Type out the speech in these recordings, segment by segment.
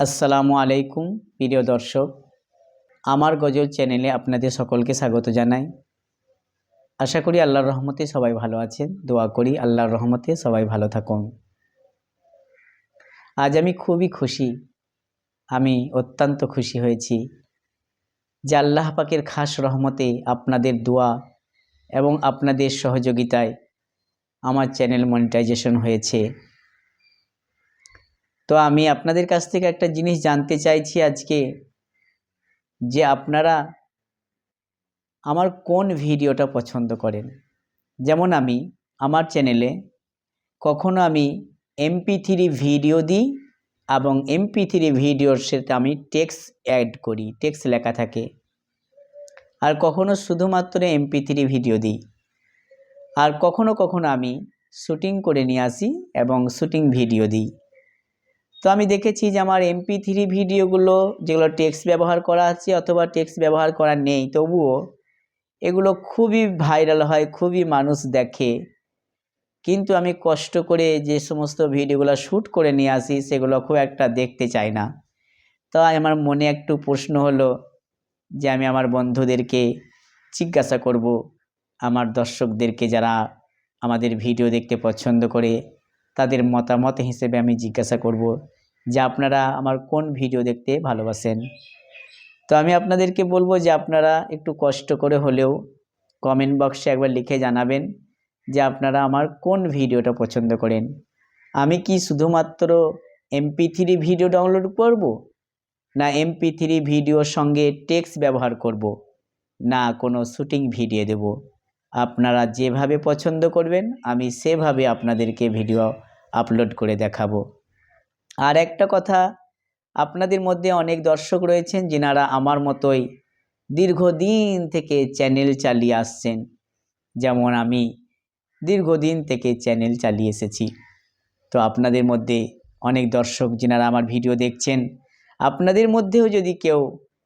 আসসালামু আলাইকুম, প্রিয় দর্শক। আমার গজল চ্যানেলে আপনাদের সকলকে স্বাগত জানাই। আশা করি আল্লাহর রহমতে সবাই ভালো আছেন। দোয়া করি আল্লাহর রহমতে সবাই ভালো থাকুন। আজ আমি খুবই খুশি। আমি অত্যন্ত খুশি হয়েছি যে আল্লাহ পাকের খাস রহমতে আপনাদের দোয়া এবং আপনাদের সহযোগিতায় আমার চ্যানেল মনিটাইজেশন হয়েছে। তো আমি আপনাদের কাছ থেকে একটা জিনিস জানতে চাইছি আজকে, যে আপনারা আমার কোন ভিডিওটা পছন্দ করেন? যেমন আমি, আমার চ্যানেলে কখনো আমি এমপি থ্রি ভিডিও দিই এবং এমপি থ্রি ভিডিওর সাথে আমি টেক্স অ্যাড করি টেক্স লেখা থাকে। আর কখনো শুধুমাত্র এমপি থ্রি ভিডিও দিই। আর কখনো কখনো আমি শুটিং করে নিয়ে আসি এবং শুটিং ভিডিও দিই। তো আমি দেখেছি যে আমার এমপি থ্রি ভিডিওগুলো, যেগুলো টেক্সট ব্যবহার করা আছে অথবা টেক্সট ব্যবহার করা নেই, তবুও এগুলো খুবই ভাইরাল হয়, খুবই মানুষ দেখে। কিন্তু আমি কষ্ট করে যে সমস্ত ভিডিওগুলো শ্যুট করে নিয়ে আসি, সেগুলো খুব একটা দেখতে চাই না। তাই আমার মনে একটু প্রশ্ন হলো যে আমি আমার বন্ধুদেরকে জিজ্ঞাসা করব, আমার দর্শকদেরকে যারা আমাদের ভিডিও দেখতে পছন্দ করে তাদের মতামত হিসেবে আমি জিজ্ঞাসা করব যে আপনারা আমার কোন ভিডিও দেখতে ভালোবাসেন। তো আমি আপনাদেরকে বলব যে আপনারা একটু কষ্ট করে হলেও কমেন্ট বক্সে একবার লিখে জানাবেন যে আপনারা আমার কোন ভিডিওটা পছন্দ করেন। আমি কি শুধুমাত্র এমপি থ্রি ভিডিও ডাউনলোড করব? না এমপি থ্রি ভিডিওর সঙ্গে টেক্সট ব্যবহার করব? না কোনো শ্যুটিং ভিডিও দেব? আপনারা যেভাবে পছন্দ করবেন, আমি সেভাবে আপনাদেরকে ভিডিও আপলোড করে দেখাবো। আর একটা কথা, আপনাদের মধ্যে অনেক দর্শক রয়েছেন যিনারা আমার মতোই দীর্ঘদিন থেকে চ্যানেল চালিয়ে আসছেন। যেমন আমি দীর্ঘদিন থেকে চ্যানেল চালিয়ে এসেছি। তো আপনাদের মধ্যে অনেক দর্শক যিনারা আমার ভিডিও দেখছেন, আপনাদের মধ্যেও যদি কেউ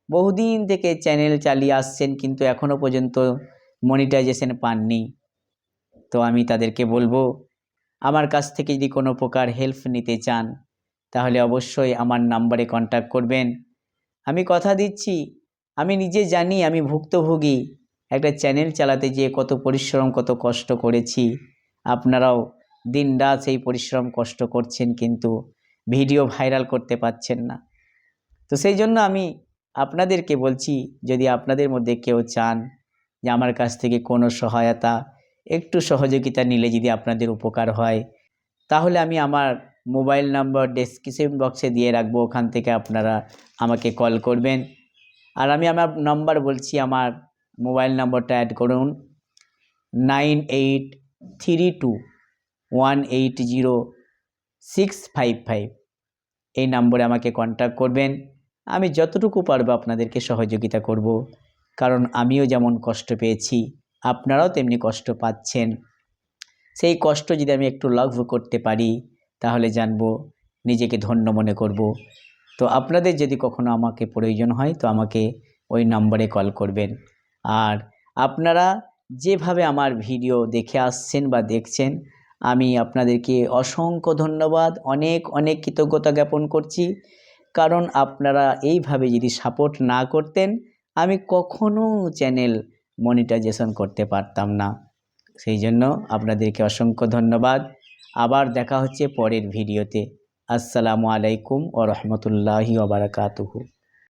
বহুদিন থেকে চ্যানেল চালিয়ে আসছেন, কিন্তু এখনও পর্যন্ত মনিটাইজেশন পাননি। তো আমি তাদেরকে বলব, আমার কাছ থেকে যদি কোনো প্রকার হেল্প নিতে চান, তাহলে অবশ্যই আমার নাম্বারে কন্ট্যাক্ট করবেন। আমি কথা দিচ্ছি, আমি নিজে জানি আমি ভুক্তভোগী। একটা চ্যানেল চালাতে গিয়ে কত পরিশ্রম, কত কষ্ট করেছি। আপনারাও দিন রাত সেই পরিশ্রম, কষ্ট করছেন কিন্তু ভিডিও ভাইরাল করতে পারছেন না। তো সেই জন্য আমি আপনাদেরকে বলছি, যদি আপনাদের মধ্যে কেউ চান যে আমার কাছ থেকে কোনো সহায়তা, একটু সহযোগিতা নিলে যদি আপনাদের উপকার হয়, তাহলে আমি আমার মোবাইল নাম্বার ডেসক্রিপশন বক্সে দিয়ে রাখব, ওখান থেকে আপনারা আমাকে কল করবেন। আর আমি আমার নাম্বার বলছি, আমার মোবাইল নাম্বারটা অ্যাড করুন। Nine eight three two one eight zero six five five. এই নম্বরে আমাকে কন্ট্যাক্ট করবেন। আমি যতটুকু পারব আপনাদেরকে সহযোগিতা করব। কারণ আমিও যেমন কষ্ট পেয়েছি, আপনারাও তেমনি কষ্ট পাচ্ছেন। সেই কষ্ট যদি আমি একটু লঘু করতে পারি, তাহলে জানব নিজেকে ধন্য মনে করব। তো আপনাদের যদি কখনো আমাকে প্রয়োজন হয়, তো আমাকে ওই নম্বরে কল করবেন। আর আপনারা যেভাবে আমার ভিডিও দেখে আসছেন বা দেখছেন, আমি আপনাদেরকে অসংখ্য ধন্যবাদ, অনেক অনেক কৃতজ্ঞতা জ্ঞাপন করছি। কারণ আপনারা এইভাবে যদি সাপোর্ট না করতেন আমি কখনো চ্যানেল মনিটাইজেশন করতে পারতাম না। সেই জন্য আপনাদেরকে অসংখ্য ধন্যবাদ। আবার দেখা হচ্ছে পরের ভিডিওতে আসসালামু আলাইকুম ও রহমতুল্লাহি ওবরাকাতুহু